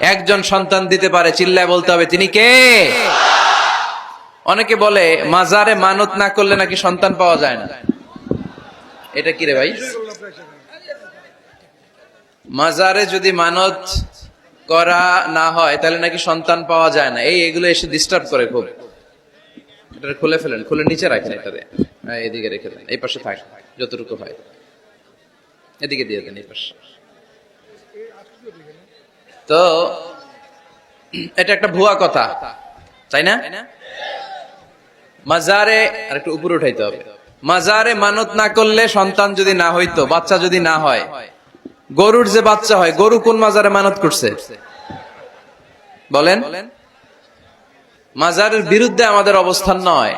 একজন সন্তান দিতে পারে চিল্লায় বলতে হবে তিনি কে? অনেকে বলে মাজারে মানত না করলে নাকি সন্তান পাওয়া যায় না। এটা কি রে ভাই? মাজারে যদি মানত করা না হয় তাহলে নাকি সন্তান পাওয়া যায় না। এই এগুলো এসে ডিস্টার্ব করে খুব। এটা খুলে ফেলেন খুলে নিচে রাখেন এটাতে। হ্যাঁ, এদিকে রেখে দেন এই পাশে থাক যতটুকু হয়। এদিকে দিয়ে দেন এই পাশে। তো, এটা একটা ভুয়া কথা, তাই না? মাজারে আর একটু উপরে উঠাইতে হবে। মাজারে মানত না করলে সন্তান যদি না হইতো, বাচ্চা যদি না হয়, গরুর যে বাচ্চা হয়, গরু কোন মাজারে মানত করছে? বলেন। মাজারের বিরুদ্ধে আমাদের অবস্থান নয়।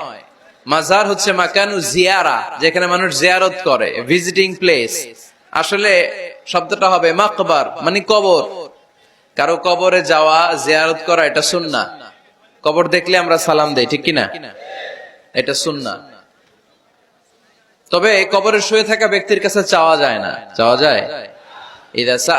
মাজার হচ্ছে মাকানু জিয়ারা, যেখানে মানুষ জিয়ারত করে ভিজিটিং প্লেস আসলে শব্দটা হবে মাকবার মানে কবর। কারও কবরে যাওয়া, জিয়ারত করা, এটা সুন্না কবর দেখলে আমরা সালাম দেই, ঠিক কিনা? এটা সুন্না তবে কবরে শুয়ে থাকা ব্যক্তির কাছে চাওয়া যায় না। চাওয়া যায়?